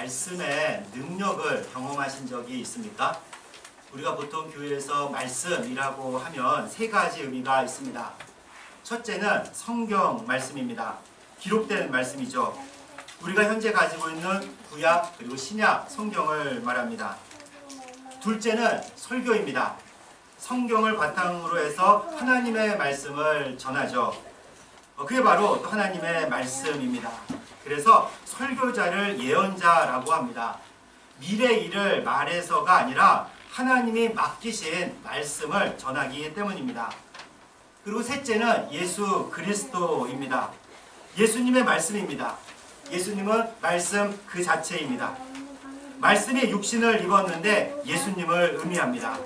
말씀의 능력을 경험하신 적이 있습니까? 우리가 보통 교회에서 말씀이라고 하면 세 가지 의미가 있습니다. 첫째는 성경 말씀입니다. 기록된 말씀이죠. 우리가 현재 가지고 있는 구약 그리고 신약 성경을 말합니다. 둘째는 설교입니다. 성경을 바탕으로 해서 하나님의 말씀을 전하죠. 어, 그게 바로 또 하나님의 말씀입니다. 그래서 설교자를 예언자라고 합니다. 미래 일을 말해서가 아니라 하나님이 맡기신 말씀을 전하기 때문입니다. 그리고 셋째는 예수 그리스도입니다. 예수님의 말씀입니다. 예수님은 말씀 그 자체입니다. 말씀이 육신을 입었는데 예수님을 의미합니다.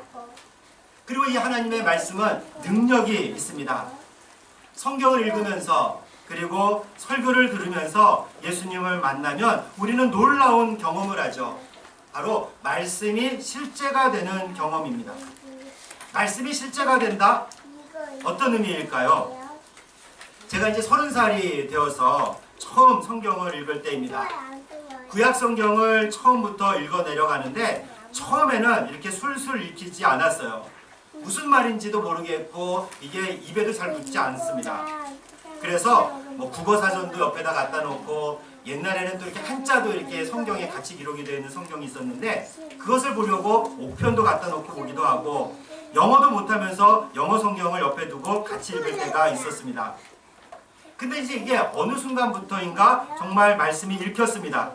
그리고 이 하나님의 말씀은 능력이 있습니다. 성경을 읽으면서 그리고 설교를 들으면서 예수님을 만나면 우리는 놀라운 경험을 하죠. 바로 말씀이 실제가 되는 경험입니다. 말씀이 실제가 된다? 어떤 의미일까요? 제가 이제 서른 살이 되어서 처음 성경을 읽을 때입니다. 구약 성경을 처음부터 읽어 내려가는데 처음에는 이렇게 술술 읽히지 않았어요. 무슨 말인지도 모르겠고 이게 입에도 잘 붙지 않습니다. 그래서 뭐 국어 사전도 옆에다 갖다 놓고 옛날에는 또 이렇게 한자도 이렇게 성경에 같이 기록이 되어 있는 성경이 있었는데 그것을 보려고 옥편도 갖다 놓고 보기도 하고 영어도 못하면서 영어 성경을 옆에 두고 같이 읽을 때가 있었습니다. 근데 이제 이게 어느 순간부터인가 정말 말씀이 읽혔습니다.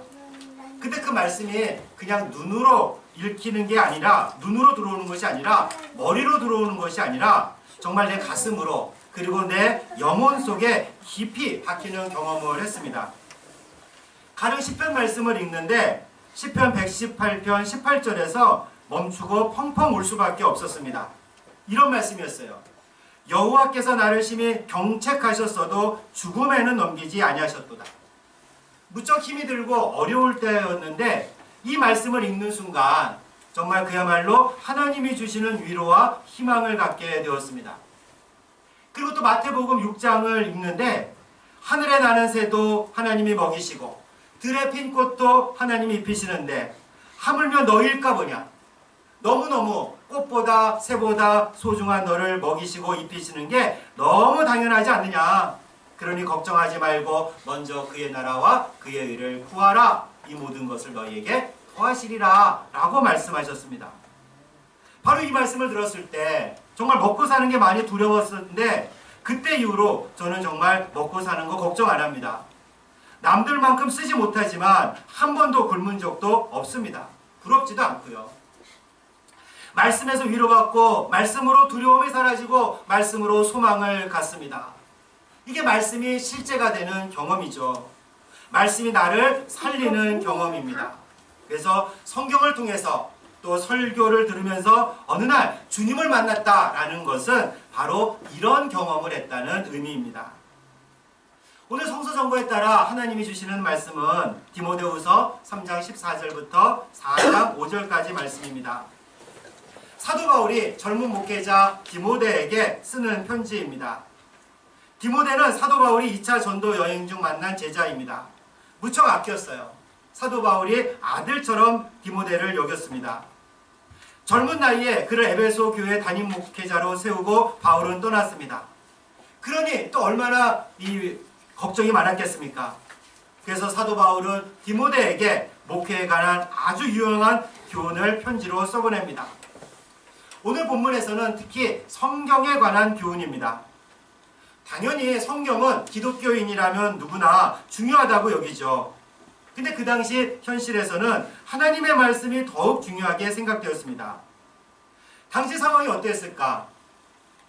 근데 그 말씀이 그냥 눈으로 읽히는 게 아니라 눈으로 들어오는 것이 아니라 머리로 들어오는 것이 아니라 정말 내 가슴으로 그리고 내 영혼 속에 깊이 박히는 경험을 했습니다. 가령 시편 말씀을 읽는데 시편 118편 18절에서 멈추고 펑펑 울 수밖에 없었습니다. 이런 말씀이었어요. 여호와께서 나를 심히 경책하셨어도 죽음에는 넘기지 아니하셨도다. 무척 힘이 들고 어려울 때였는데 이 말씀을 읽는 순간 정말 그야말로 하나님이 주시는 위로와 희망을 갖게 되었습니다. 그리고 또 마태복음 6장을 읽는데 하늘에 나는 새도 하나님이 먹이시고 들에 핀 꽃도 하나님이 입히시는데 하물며 너일까 보냐? 너무너무 꽃보다 새보다 소중한 너를 먹이시고 입히시는 게 너무 당연하지 않느냐? 그러니 걱정하지 말고 먼저 그의 나라와 그의 의를 구하라. 이 모든 것을 너희에게 더하시리라 라고 말씀하셨습니다. 바로 이 말씀을 들었을 때 정말 먹고 사는 게 많이 두려웠었는데 그때 이후로 저는 정말 먹고 사는 거 걱정 안 합니다. 남들만큼 쓰지 못하지만 한 번도 굶은 적도 없습니다. 부럽지도 않고요. 말씀에서 위로받고 말씀으로 두려움이 사라지고 말씀으로 소망을 갖습니다. 이게 말씀이 실제가 되는 경험이죠. 말씀이 나를 살리는 경험입니다. 그래서 성경을 통해서 또 설교를 들으면서 어느 날 주님을 만났다라는 것은 바로 이런 경험을 했다는 의미입니다. 오늘 성서 정보에 따라 하나님이 주시는 말씀은 디모데후서 3장 14절부터 4장 5절까지 말씀입니다. 사도 바울이 젊은 목회자 디모데에게 쓰는 편지입니다. 디모데는 사도 바울이 2차 전도 여행 중 만난 제자입니다. 무척 아꼈어요. 사도 바울이 아들처럼 디모데를 여겼습니다. 젊은 나이에 그를 에베소 교회 담임 목회자로 세우고 바울은 떠났습니다. 그러니 또 얼마나 이 걱정이 많았겠습니까? 그래서 사도 바울은 디모데에게 목회에 관한 아주 유용한 교훈을 편지로 써보냅니다. 오늘 본문에서는 특히 성경에 관한 교훈입니다. 당연히 성경은 기독교인이라면 누구나 중요하다고 여기죠. 근데 그 당시 현실에서는 하나님의 말씀이 더욱 중요하게 생각되었습니다. 당시 상황이 어땠을까?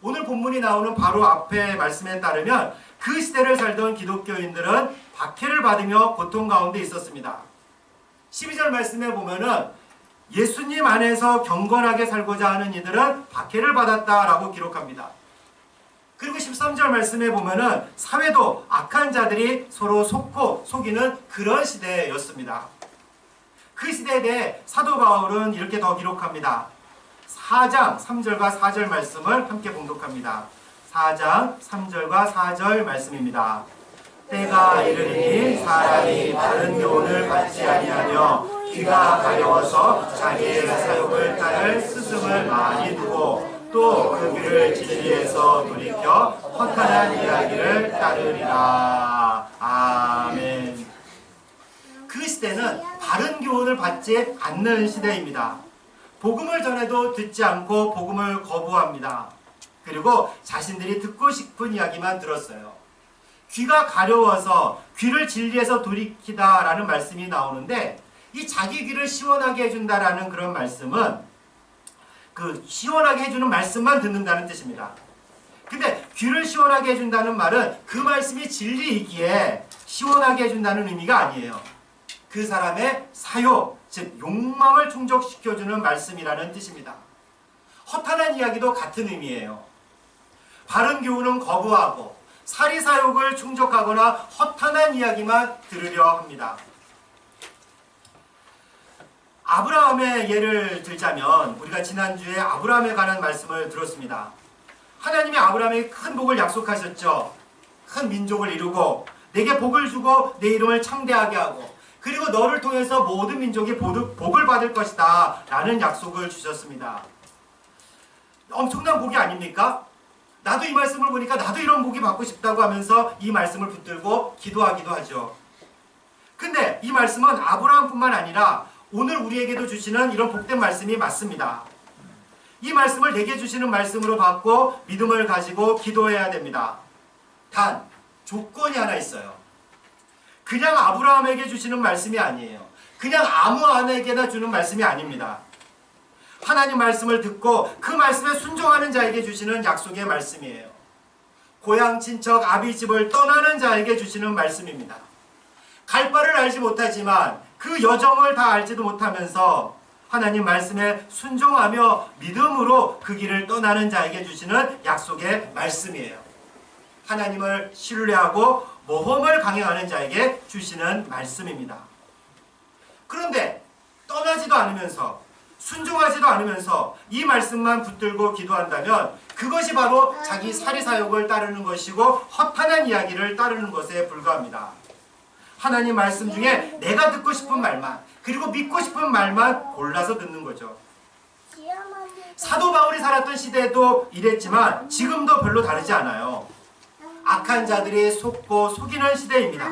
오늘 본문이 나오는 바로 앞에 말씀에 따르면 그 시대를 살던 기독교인들은 박해를 받으며 고통 가운데 있었습니다. 12절 말씀에 보면은 예수님 안에서 경건하게 살고자 하는 이들은 박해를 받았다라고 기록합니다. 그리고 13절 말씀에 보면은 사회도 악한 자들이 서로 속고 속이는 그런 시대였습니다. 그 시대에 대해 사도 바울은 이렇게 더 기록합니다. 4장 3절과 4절 말씀을 함께 봉독합니다. 4장 3절과 4절 말씀입니다. 때가 이르리니 사람이 바른 교훈을 받지 아니하며 귀가 가려워서 자기의 사욕을 따를 스승을 많이 두고 또 그 귀를 진리에서 돌이켜 허탄한 이야기를 따르리라. 아멘. 그 시대는 바른 교훈을 받지 않는 시대입니다. 복음을 전해도 듣지 않고 복음을 거부합니다. 그리고 자신들이 듣고 싶은 이야기만 들었어요. 귀가 가려워서 귀를 진리에서 돌이키다라는 말씀이 나오는데 이 자기 귀를 시원하게 해준다라는 그런 말씀은 그 시원하게 해주는 말씀만 듣는다는 뜻입니다. 근데 귀를 시원하게 해준다는 말은 그 말씀이 진리이기에 시원하게 해준다는 의미가 아니에요. 그 사람의 사욕, 즉 욕망을 충족시켜주는 말씀이라는 뜻입니다. 허탄한 이야기도 같은 의미예요. 바른 교훈은 거부하고 사리사욕을 충족하거나 허탄한 이야기만 들으려 합니다. 아브라함의 예를 들자면 우리가 지난주에 아브라함에 관한 말씀을 들었습니다. 하나님이 아브라함에게 큰 복을 약속하셨죠. 큰 민족을 이루고 내게 복을 주고 내 이름을 창대하게 하고 그리고 너를 통해서 모든 민족이 복을 받을 것이다 라는 약속을 주셨습니다. 엄청난 복이 아닙니까? 나도 이 말씀을 보니까 나도 이런 복이 받고 싶다고 하면서 이 말씀을 붙들고 기도하기도 하죠. 근데 이 말씀은 아브라함뿐만 아니라 오늘 우리에게도 주시는 이런 복된 말씀이 맞습니다. 이 말씀을 내게 주시는 말씀으로 받고 믿음을 가지고 기도해야 됩니다. 단 조건이 하나 있어요. 그냥 아브라함에게 주시는 말씀이 아니에요. 그냥 아무 안에게나 주는 말씀이 아닙니다. 하나님 말씀을 듣고 그 말씀에 순종하는 자에게 주시는 약속의 말씀이에요. 고향 친척 아비 집을 떠나는 자에게 주시는 말씀입니다. 갈 바를 알지 못하지만 그 여정을 다 알지도 못하면서 하나님 말씀에 순종하며 믿음으로 그 길을 떠나는 자에게 주시는 약속의 말씀이에요. 하나님을 신뢰하고 모험을 강행하는 자에게 주시는 말씀입니다. 그런데 떠나지도 않으면서 순종하지도 않으면서 이 말씀만 붙들고 기도한다면 그것이 바로 자기 사리사욕을 따르는 것이고 허탄한 이야기를 따르는 것에 불과합니다. 하나님 말씀 중에 내가 듣고 싶은 말만 그리고 믿고 싶은 말만 골라서 듣는 거죠. 사도 바울이 살았던 시대도 이랬지만 지금도 별로 다르지 않아요. 악한 자들이 속고 속이는 시대입니다.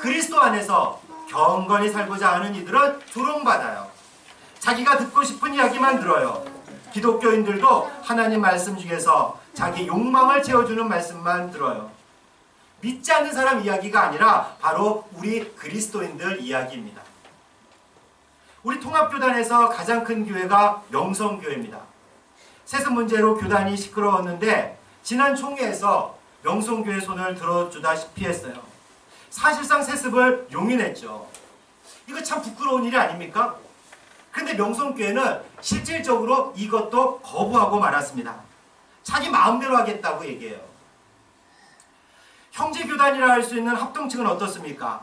그리스도 안에서 경건히 살고자 하는 이들은 조롱받아요. 자기가 듣고 싶은 이야기만 들어요. 기독교인들도 하나님 말씀 중에서 자기 욕망을 채워주는 말씀만 들어요. 믿지 않는 사람 이야기가 아니라 바로 우리 그리스도인들 이야기입니다. 우리 통합교단에서 가장 큰 교회가 명성교회입니다. 세습 문제로 교단이 시끄러웠는데 지난 총회에서 명성교회 손을 들어주다시피 했어요. 사실상 세습을 용인했죠. 이거 참 부끄러운 일이 아닙니까? 근데 명성교회는 실질적으로 이것도 거부하고 말았습니다. 자기 마음대로 하겠다고 얘기해요. 형제교단이라 할 수 있는 합동층은 어떻습니까?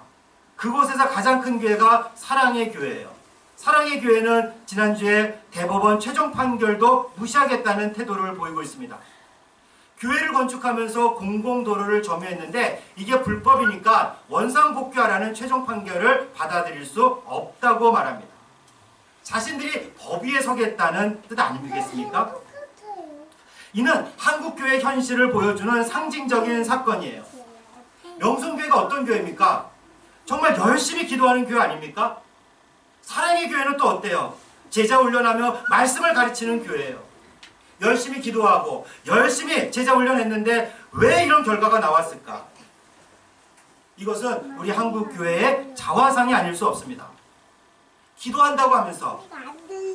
그곳에서 가장 큰 교회가 사랑의 교회예요. 사랑의 교회는 지난주에 대법원 최종 판결도 무시하겠다는 태도를 보이고 있습니다. 교회를 건축하면서 공공도로를 점유했는데 이게 불법이니까 원상복귀하라는 최종 판결을 받아들일 수 없다고 말합니다. 자신들이 법 위에 서겠다는 뜻 아니겠습니까? 이는 한국교회 현실을 보여주는 상징적인 사건이에요. 명성교회가 어떤 교회입니까? 정말 열심히 기도하는 교회 아닙니까? 사랑의 교회는 또 어때요? 제자 훈련하며 말씀을 가르치는 교회예요. 열심히 기도하고 열심히 제자 훈련했는데 왜 이런 결과가 나왔을까? 이것은 우리 한국 교회의 자화상이 아닐 수 없습니다. 기도한다고 하면서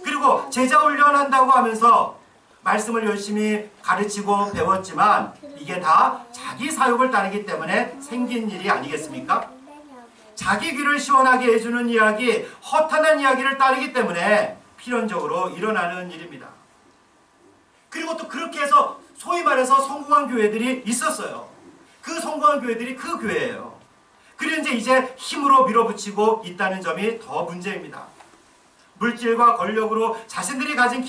그리고 제자 훈련한다고 하면서 말씀을 열심히 가르치고 배웠지만 이게 다 자기 사욕을 따르기 때문에 생긴 일이 아니겠습니까? 자기 귀를 시원하게 해주는 이야기, 허탄한 이야기를 따르기 때문에 필연적으로 일어나는 일입니다. 그리고 또 그렇게 해서 소위 말해서 성공한 교회들이 있었어요. 그 성공한 교회들이 그 교회예요. 그런데 이제 힘으로 밀어붙이고 있다는 점이 더 문제입니다. 물질과 권력으로 자신들이 가진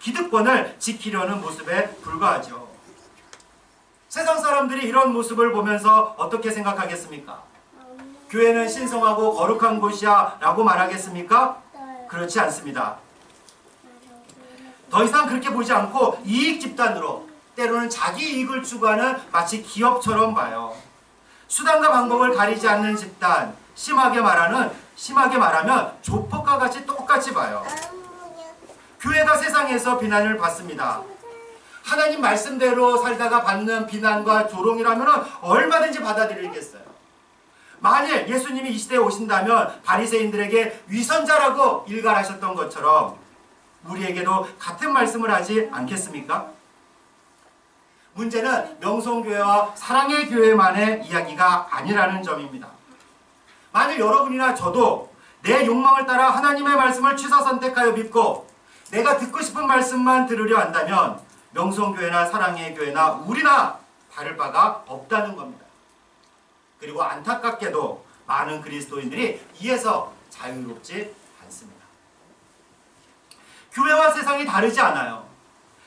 기득권을 지키려는 모습에 불과하죠. 세상 사람들이 이런 모습을 보면서 어떻게 생각하겠습니까? 교회는 신성하고 거룩한 곳이야 라고 말하겠습니까? 그렇지 않습니다. 더 이상 그렇게 보지 않고 이익 집단으로 때로는 자기 이익을 추구하는 마치 기업처럼 봐요. 수단과 방법을 가리지 않는 집단, 심하게 말하는 심하게 말하면 조폭과 같이 똑같이 봐요. 교회가 세상에서 비난을 받습니다. 하나님 말씀대로 살다가 받는 비난과 조롱이라면 얼마든지 받아들이겠어요. 만일 예수님이 이 시대에 오신다면 바리새인들에게 위선자라고 일갈하셨던 것처럼 우리에게도 같은 말씀을 하지 않겠습니까? 문제는 명성교회와 사랑의 교회만의 이야기가 아니라는 점입니다. 만일 여러분이나 저도 내 욕망을 따라 하나님의 말씀을 취사 선택하여 믿고 내가 듣고 싶은 말씀만 들으려 한다면 명성교회나 사랑의 교회나 우리나 다를 바가 없다는 겁니다. 그리고 안타깝게도 많은 그리스도인들이 이에서 자유롭지 않습니다. 교회와 세상이 다르지 않아요.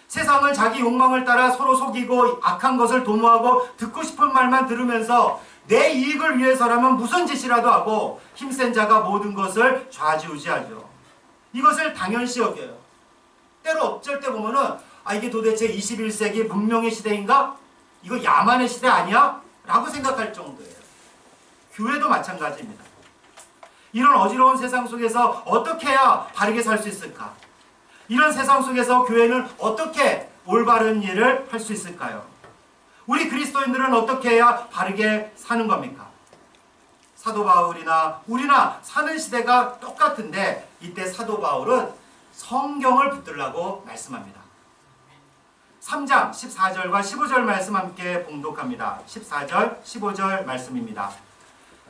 세상은 자기 욕망을 따라 서로 속이고 악한 것을 도모하고 듣고 싶은 말만 들으면서 내 이익을 위해서라면 무슨 짓이라도 하고 힘센 자가 모든 것을 좌지우지하죠. 이것을 당연시 여겨요. 때로 어쩔 때 보면은 아 이게 도대체 21세기 문명의 시대인가? 이거 야만의 시대 아니야? 라고 생각할 정도예요. 교회도 마찬가지입니다. 이런 어지러운 세상 속에서 어떻게 해야 바르게 살 수 있을까? 이런 세상 속에서 교회는 어떻게 올바른 일을 할 수 있을까요? 우리 그리스도인들은 어떻게 해야 바르게 사는 겁니까? 사도 바울이나 우리나 사는 시대가 똑같은데 이때 사도 바울은 성경을 붙들라고 말씀합니다. 3장 14절과 15절 말씀 함께 봉독합니다. 14절, 15절 말씀입니다.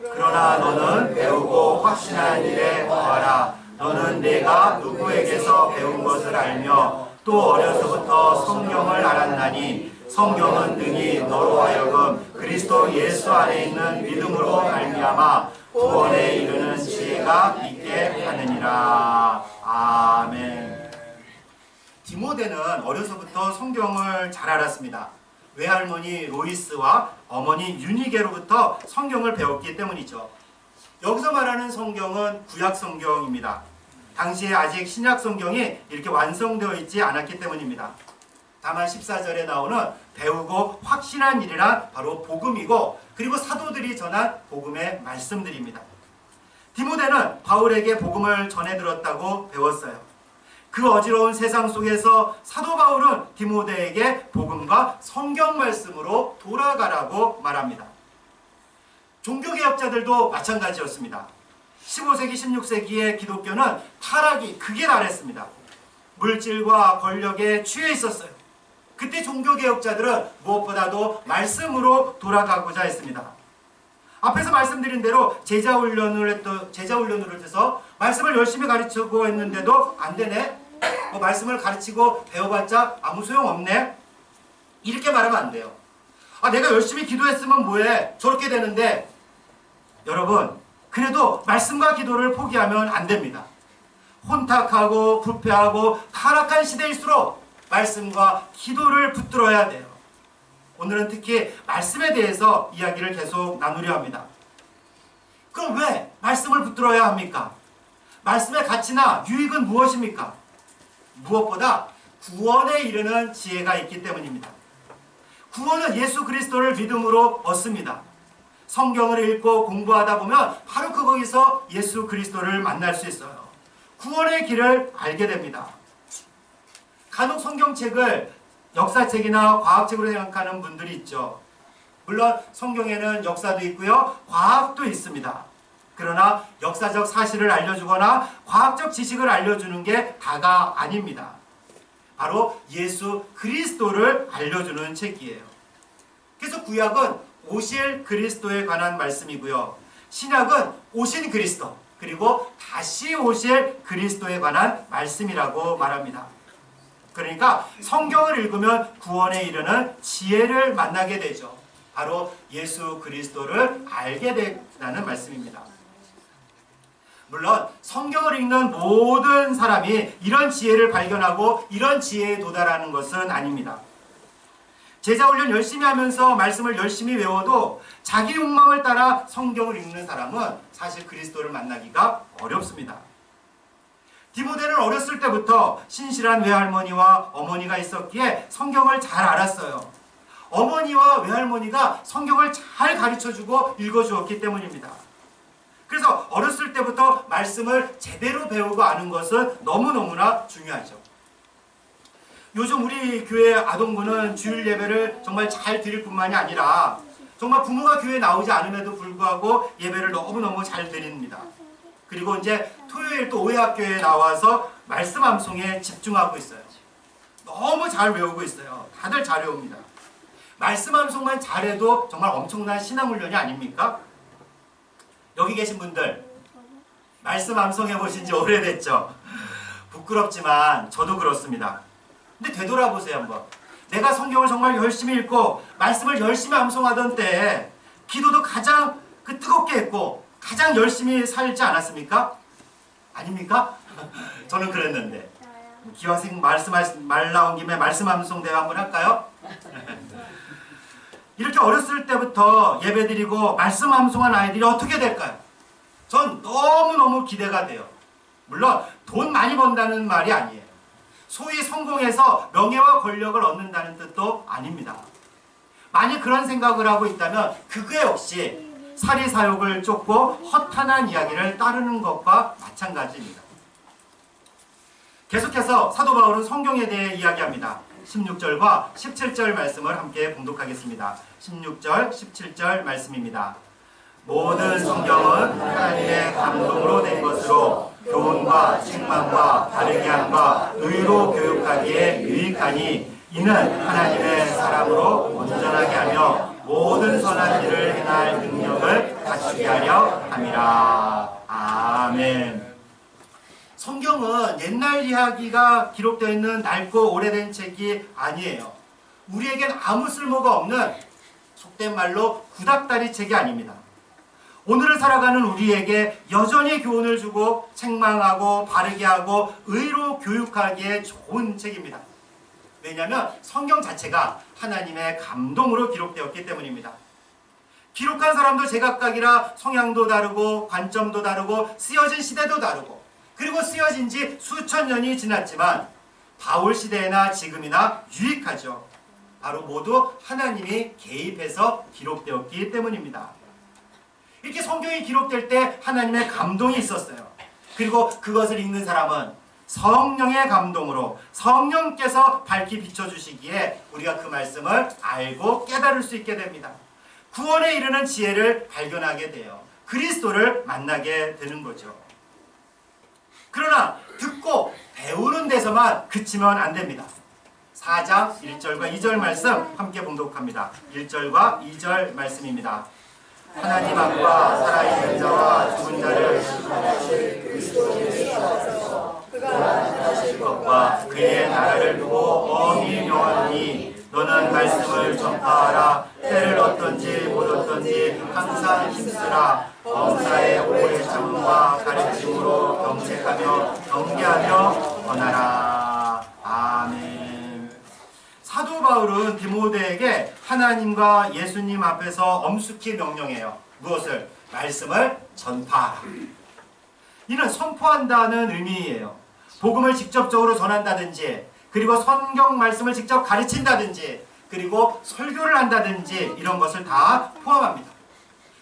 그러나 너는 배우고 확신한 일에 거하라. 너는 내가 누구에게서 배운 것을 알며 또 어려서부터 성경을 알았나니 성경은 능히 너로 하여금 그리스도 예수 안에 있는 믿음으로 말미암아 구원에 이르는 지혜가 있게 하느니라. 아멘. 디모데는 어려서부터 성경을 잘 알았습니다. 외할머니 로이스와 어머니 유니게로부터 성경을 배웠기 때문이죠. 여기서 말하는 성경은 구약 성경입니다. 당시에 아직 신약 성경이 이렇게 완성되어 있지 않았기 때문입니다. 다만 14절에 나오는 배우고 확신한 일이란 바로 복음이고 그리고 사도들이 전한 복음의 말씀들입니다. 디모데는 바울에게 복음을 전해 들었다고 배웠어요. 그 어지러운 세상 속에서 사도 바울은 디모데에게 복음과 성경 말씀으로 돌아가라고 말합니다. 종교개혁자들도 마찬가지였습니다. 15세기, 16세기의 기독교는 타락이 극에 달했습니다. 물질과 권력에 취해 있었어요. 그때 종교개혁자들은 무엇보다도 말씀으로 돌아가고자 했습니다. 앞에서 말씀드린 대로 제자 훈련을 했던 제자 훈련을 해서 말씀을 열심히 가르치고 했는데도 안 되네. 뭐 말씀을 가르치고 배워봤자 아무 소용 없네. 이렇게 말하면 안 돼요. 아 내가 열심히 기도했으면 뭐해? 저렇게 되는데 여러분 그래도 말씀과 기도를 포기하면 안 됩니다. 혼탁하고 부패하고 타락한 시대일수록 말씀과 기도를 붙들어야 돼요. 오늘은 특히 말씀에 대해서 이야기를 계속 나누려 합니다. 그럼 왜 말씀을 붙들어야 합니까? 말씀의 가치나 유익은 무엇입니까? 무엇보다 구원에 이르는 지혜가 있기 때문입니다. 구원은 예수 그리스도를 믿음으로 얻습니다. 성경을 읽고 공부하다 보면 바로 그 거기서 예수 그리스도를 만날 수 있어요. 구원의 길을 알게 됩니다. 간혹 성경책을 역사책이나 과학책으로 생각하는 분들이 있죠. 물론 성경에는 역사도 있고요. 과학도 있습니다. 그러나 역사적 사실을 알려주거나 과학적 지식을 알려주는 게 다가 아닙니다. 바로 예수 그리스도를 알려주는 책이에요. 그래서 구약은 오실 그리스도에 관한 말씀이고요. 신약은 오신 그리스도 그리고 다시 오실 그리스도에 관한 말씀이라고 말합니다. 그러니까 성경을 읽으면 구원에 이르는 지혜를 만나게 되죠. 바로 예수 그리스도를 알게 된다는 말씀입니다. 물론 성경을 읽는 모든 사람이 이런 지혜를 발견하고 이런 지혜에 도달하는 것은 아닙니다. 제자 훈련 열심히 하면서 말씀을 열심히 외워도 자기 욕망을 따라 성경을 읽는 사람은 사실 그리스도를 만나기가 어렵습니다. 디모데는 어렸을 때부터 신실한 외할머니와 어머니가 있었기에 성경을 잘 알았어요. 어머니와 외할머니가 성경을 잘 가르쳐주고 읽어주었기 때문입니다. 그래서 어렸을 때부터 말씀을 제대로 배우고 아는 것은 너무너무나 중요하죠. 요즘 우리 교회 아동부는 주일 예배를 정말 잘 드릴 뿐만이 아니라 정말 부모가 교회에 나오지 않음에도 불구하고 예배를 너무너무 잘 드립니다. 그리고 이제 토요일 또 오해학교에 나와서 말씀 암송에 집중하고 있어요. 너무 잘 외우고 있어요. 다들 잘 외웁니다. 말씀 암송만 잘해도 정말 엄청난 신앙 훈련이 아닙니까? 여기 계신 분들 말씀 암송해 보신 지 오래됐죠? 부끄럽지만 저도 그렇습니다. 근데 되돌아보세요 한번. 내가 성경을 정말 열심히 읽고 말씀을 열심히 암송하던 때에 기도도 가장 그 뜨겁게 했고 가장 열심히 살지 않았습니까? 아닙니까? 저는 그랬는데 기와생 말씀 말 나온 김에 말씀 암송 대화 한번 할까요? 이렇게 어렸을 때부터 예배드리고 말씀 암송한 아이들이 어떻게 될까요? 전 너무너무 기대가 돼요. 물론 돈 많이 번다는 말이 아니에요. 소위 성공해서 명예와 권력을 얻는다는 뜻도 아닙니다. 만약 그런 생각을 하고 있다면 그게 역시 사리사욕을 쫓고 허탄한 이야기를 따르는 것과 마찬가지입니다. 계속해서 사도 바울은 성경에 대해 이야기합니다. 16절과 17절 말씀을 함께 봉독하겠습니다. 16절, 17절 말씀입니다. 모든 성경은 하나님의 감동으로 된 것으로 교훈과 책망과 바르게 함과 의로 교육하기에 유익하니 이는 하나님의 사람으로 온전하게 하며 모든 선한 일을 행할 능력을 갖추게 하려 함이라. 아멘. 성경은 옛날 이야기가 기록되어 있는 낡고 오래된 책이 아니에요. 우리에겐 아무 쓸모가 없는 속된 말로 구닥다리 책이 아닙니다. 오늘을 살아가는 우리에게 여전히 교훈을 주고 책망하고 바르게 하고 의로 교육하기에 좋은 책입니다. 왜냐하면 성경 자체가 하나님의 감동으로 기록되었기 때문입니다. 기록한 사람도 제각각이라 성향도 다르고 관점도 다르고 쓰여진 시대도 다르고 그리고 쓰여진 지 수천 년이 지났지만 바울 시대나 지금이나 유익하죠. 바로 모두 하나님이 개입해서 기록되었기 때문입니다. 이렇게 성경이 기록될 때 하나님의 감동이 있었어요. 그리고 그것을 읽는 사람은 성령의 감동으로 성령께서 밝히 비춰주시기에 우리가 그 말씀을 알고 깨달을 수 있게 됩니다. 구원에 이르는 지혜를 발견하게 돼요. 그리스도를 만나게 되는 거죠. 그러나 듣고 배우는 데서만 그치면 안 됩니다. 4장 1절과 2절 말씀 함께 봉독합니다. 1절과 2절 말씀입니다. 하나님 앞과 살아있는 자와 죽은 자를 것과 그의 나라를 두고 엄히 명하노니 너는 말씀을 전파하라 때를 얻든지 못 얻든지 항상 힘쓰라 범사의 오래 참음과 가르침으로 경책하며 경계하며 권하라 아멘 사도 바울은 디모데에게 하나님과 예수님 앞에서 엄숙히 명령해요 무엇을? 말씀을 전파하라 이는 선포한다는 의미예요 복음을 직접적으로 전한다든지 그리고 성경 말씀을 직접 가르친다든지 그리고 설교를 한다든지 이런 것을 다 포함합니다.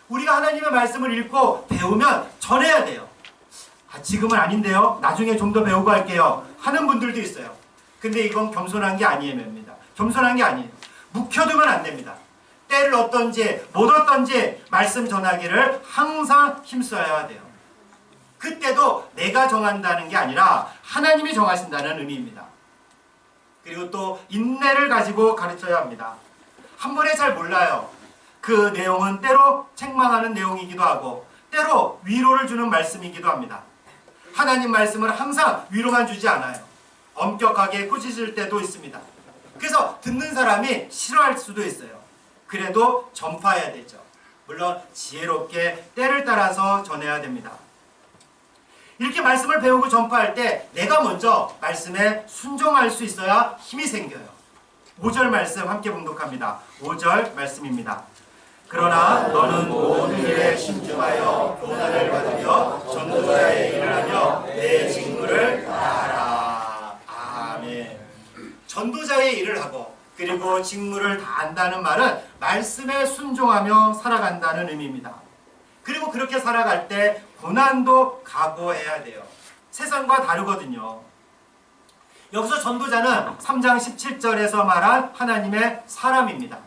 우리가 하나님의 말씀을 읽고 배우면 전해야 돼요. 아, 지금은 아닌데요. 나중에 좀 더 배우고 할게요. 하는 분들도 있어요. 근데 이건 겸손한 게 아니에요입니다. 겸손한 게 아니에요. 묵혀두면 안 됩니다. 때를 어떤지 못 어떤지 말씀 전하기를 항상 힘써야 돼요. 그때도 내가 정한다는 게 아니라 하나님이 정하신다는 의미입니다. 그리고 또 인내를 가지고 가르쳐야 합니다. 한 번에 잘 몰라요. 그 내용은 때로 책망하는 내용이기도 하고 때로 위로를 주는 말씀이기도 합니다. 하나님 말씀을 항상 위로만 주지 않아요. 엄격하게 꾸짖을 때도 있습니다. 그래서 듣는 사람이 싫어할 수도 있어요. 그래도 전파해야 되죠. 물론 지혜롭게 때를 따라서 전해야 됩니다. 이렇게 말씀을 배우고 전파할 때 내가 먼저 말씀에 순종할 수 있어야 힘이 생겨요. 5절 말씀 함께 봉독합니다. 5절 말씀입니다. 그러나 너는 모든 일에 신중하여 고난을 받으며 전도 직무를 다한다는 말은 말씀에 순종하며 살아간다는 의미입니다. 그리고 그렇게 살아갈 때 고난도 각오해야 돼요. 세상과 다르거든요. 여기서 전도자는 3장 17절에서 말한 하나님의 사람입니다.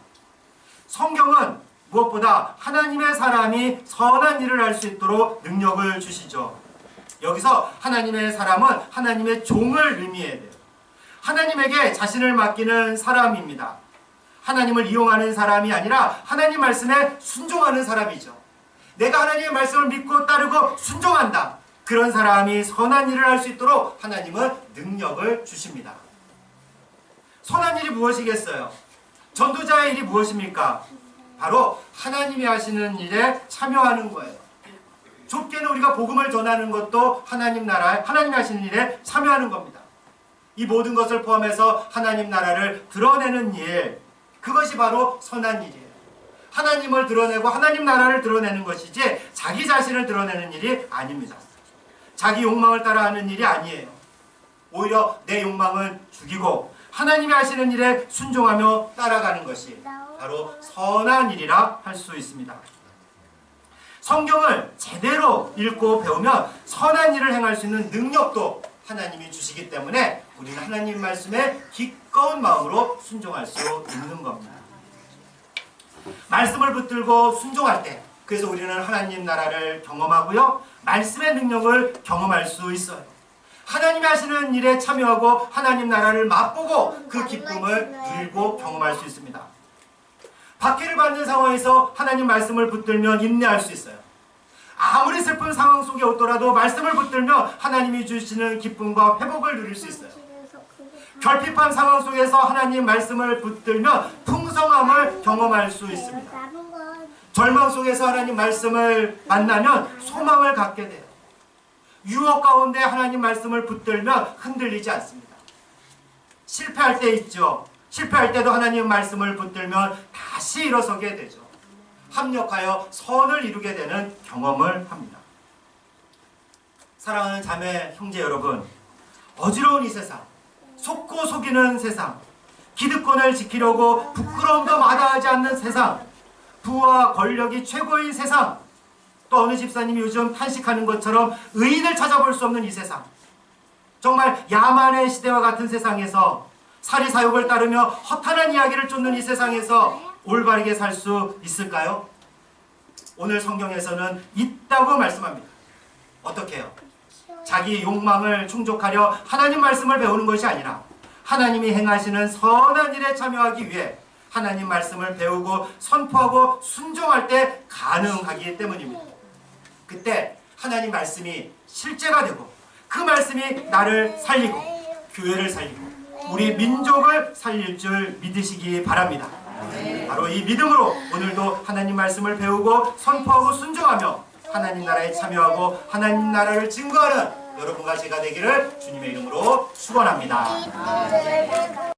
성경은 무엇보다 하나님의 사람이 선한 일을 할 수 있도록 능력을 주시죠. 여기서 하나님의 사람은 하나님의 종을 의미해야 돼요. 하나님에게 자신을 맡기는 사람입니다. 하나님을 이용하는 사람이 아니라 하나님 말씀에 순종하는 사람이죠. 내가 하나님의 말씀을 믿고 따르고 순종한다. 그런 사람이 선한 일을 할 수 있도록 하나님은 능력을 주십니다. 선한 일이 무엇이겠어요? 전도자의 일이 무엇입니까? 바로 하나님이 하시는 일에 참여하는 거예요. 좁게는 우리가 복음을 전하는 것도 하나님 나라, 하나님 하시는 일에 참여하는 겁니다. 이 모든 것을 포함해서 하나님 나라를 드러내는 일, 그것이 바로 선한 일이에요. 하나님을 드러내고 하나님 나라를 드러내는 것이지 자기 자신을 드러내는 일이 아닙니다. 자기 욕망을 따라 하는 일이 아니에요. 오히려 내 욕망은 죽이고 하나님이 하시는 일에 순종하며 따라가는 것이 바로 선한 일이라 할 수 있습니다. 성경을 제대로 읽고 배우면 선한 일을 행할 수 있는 능력도 하나님이 주시기 때문에 우리는 하나님 말씀에 기꺼운 마음으로 순종할 수 있는 겁니다. 말씀을 붙들고 순종할 때 그래서 우리는 하나님 나라를 경험하고요. 말씀의 능력을 경험할 수 있어요. 하나님이 하시는 일에 참여하고 하나님 나라를 맛보고 그 기쁨을 누리고 경험할 수 있습니다. 박해를 받는 상황에서 하나님 말씀을 붙들면 인내할 수 있어요. 아무리 슬픈 상황 속에 오더라도 말씀을 붙들면 하나님이 주시는 기쁨과 회복을 누릴 수 있어요. 결핍한 상황 속에서 하나님 말씀을 붙들면 풍성함을 경험할 수 있습니다. 절망 속에서 하나님 말씀을 만나면 소망을 갖게 돼요. 유혹 가운데 하나님 말씀을 붙들면 흔들리지 않습니다. 실패할 때 있죠. 실패할 때도 하나님 말씀을 붙들면 다시 일어서게 되죠. 합력하여 선을 이루게 되는 경험을 합니다. 사랑하는 자매 형제 여러분, 어지러운 이 세상, 속고 속이는 세상, 기득권을 지키려고 부끄러움도 마다하지 않는 세상, 부와 권력이 최고인 세상, 또 어느 집사님이 요즘 탄식하는 것처럼 의인을 찾아볼 수 없는 이 세상, 정말 야만의 시대와 같은 세상에서 사리 사욕을 따르며 허탄한 이야기를 쫓는 이 세상에서 올바르게 살 수 있을까요? 오늘 성경에서는 있다고 말씀합니다. 어떻게 해요? 자기 욕망을 충족하려 하나님 말씀을 배우는 것이 아니라 하나님이 행하시는 선한 일에 참여하기 위해 하나님 말씀을 배우고 선포하고 순종할 때 가능하기 때문입니다. 그때 하나님 말씀이 실제가 되고 그 말씀이 나를 살리고 교회를 살리고 우리 민족을 살릴 줄 믿으시기 바랍니다. 바로 이 믿음으로 오늘도 하나님 말씀을 배우고 선포하고 순종하며 하나님 나라에 참여하고 하나님 나라를 증거하는 여러분과 제가 되기를 주님의 이름으로 축원합니다.